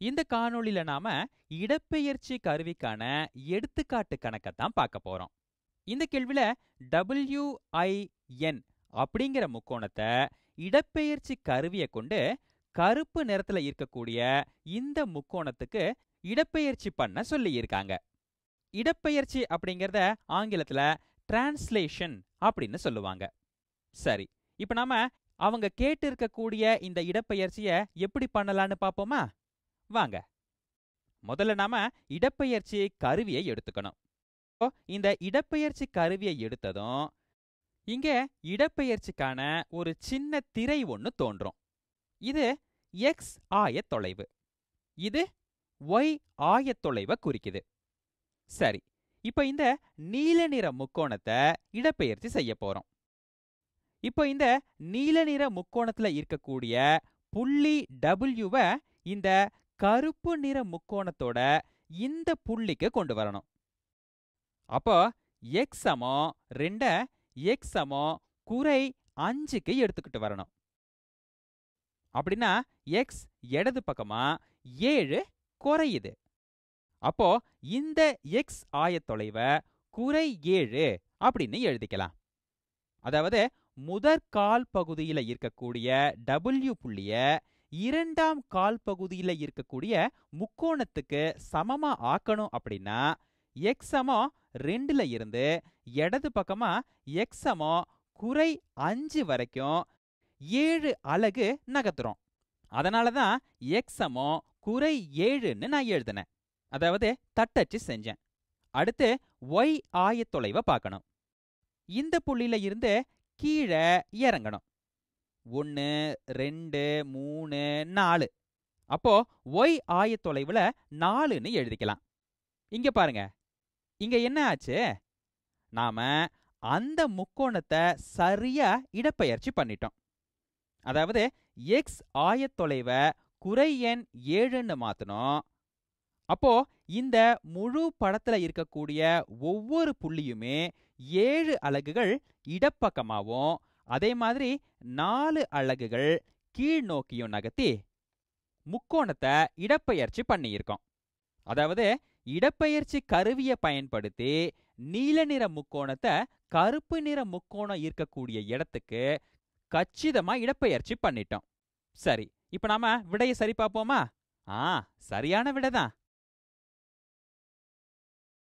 இந்த காணொளியில நாம இடப்பெயர்ச்சி கருவிக்கான எடுத்துக்காட்டு கணக்கைத்தான் பார்க்க போறோம். இந்த கேள்வியில டபிள்யூஐஎன் அப்படிங்கிற முக்கோணத்தை இடப்பெயர்ச்சி கருவியை கொண்டு கருப்பு நிறத்துல இருக்கக்கூடிய இந்த முக்கோணத்துக்கு இடப்பெயர்ச்சி பண்ண சொல்லியிருக்காங்க. இடப்பெயர்ச்சி அப்படிங்கறத ஆங்கிலத்துல டிரான்ஸ்லேஷன் அப்படின்னு சொல்லுவாங்க. சரி இப்போ நாம அவங்க கேட்டு இருக்கக்கூடிய இந்த இடப்பெயர்ச்சியை எப்படி பண்ணலான்னு பார்ப்போமா? வாங்க. முதல்ல நாம இடப்பெயர்ச்சி கருவியை எடுத்துக்கணும். இந்த இடப்பெயர்ச்சி கருவியை எடுத்ததும் இங்க இடப்பெயர்ச்சிக்கான ஒரு சின்ன திரை ஒன்று தோன்றும். இது எக்ஸ் ஆயத்தொலைவு இது ஒய் ஆயத்தொலைவை குறிக்குது. சரி இப்போ இந்த நீல நிற முக்கோணத்தை இடப்பெயர்ச்சி செய்ய போறோம். இப்போ இந்த நீல நிற முக்கோணத்துல இருக்கக்கூடிய புள்ளி டபிள்யூவை இந்த கருப்பு நிற முக்கோணத்தோட இந்த புள்ளிக்கு கொண்டு வரணும். அப்போ எக்ஸ் சமம் ரெண்ட எக்ஸ் சமம் குறை அஞ்சுக்கு எடுத்துக்கிட்டு வரணும். அப்படின்னா எக்ஸ் இடது பக்கமா ஏழு குறையுது. அப்போ இந்த எக்ஸ் ஆயத்தொலைவை குறை ஏழு அப்படின்னு எழுதிக்கலாம். அதாவது முதற்கால் பகுதியில் இருக்கக்கூடிய டபுள்யூ புள்ளிய இரண்டாம் கால் பகுதியில் இருக்கக்கூடிய முக்கோணத்துக்கு சமமா ஆக்கணும் அப்படின்னா எக்ஸ் சமம் ரெண்டுல இருந்து இடது பக்கமா எக்ஸ் சமம் குறை அஞ்சு வரைக்கும் ஏழு அலகு நகர்த்துறோம். அதனால தான் எக்ஸ் சமம் குறை ஏழுன்னு நான் எழுதினேன். அதாவது தட்டச்சு செஞ்சேன். அடுத்து ஒய் ஆயத்தொலைவை பார்க்கணும். இந்த புள்ளியில இருந்து கீழே இறங்கணும். ஒன்று ரெண்டு மூணு நாலு. அப்போ ஒய் ஆயத்தொலைவில் நாலுன்னு எழுதிக்கலாம். இங்க பாருங்க. இங்க என்ன ஆச்சு? நாம அந்த முக்கோணத்தை சரியா இடப்பெயர்ச்சி பண்ணிட்டோம். அதாவது எக்ஸ் ஆயத்தொலைவை குறை எண் ஏழுன்னு மாத்தணும் அப்போ இந்த முழு படத்துல இருக்கக்கூடிய ஒவ்வொரு புள்ளியுமே ஏழு அலகுகள் இடப்பக்கமாகவும் அதே மாதிரி நாலு அலகுகள் கீழ் நோக்கியும் நகர்த்தி முக்கோணத்தை இடப்பெயர்ச்சி பண்ணியிருக்கோம். அதாவது இடப்பெயர்ச்சி கருவியை பயன்படுத்தி நீல நிற முக்கோணத்தை கருப்பு நிற முக்கோணம் இருக்கக்கூடிய இடத்துக்கு கச்சிதமா இடப்பெயர்ச்சி பண்ணிட்டோம். சரி இப்ப நாம விடையை சரி பார்ப்போமா? ஆ சரியான விடை தான்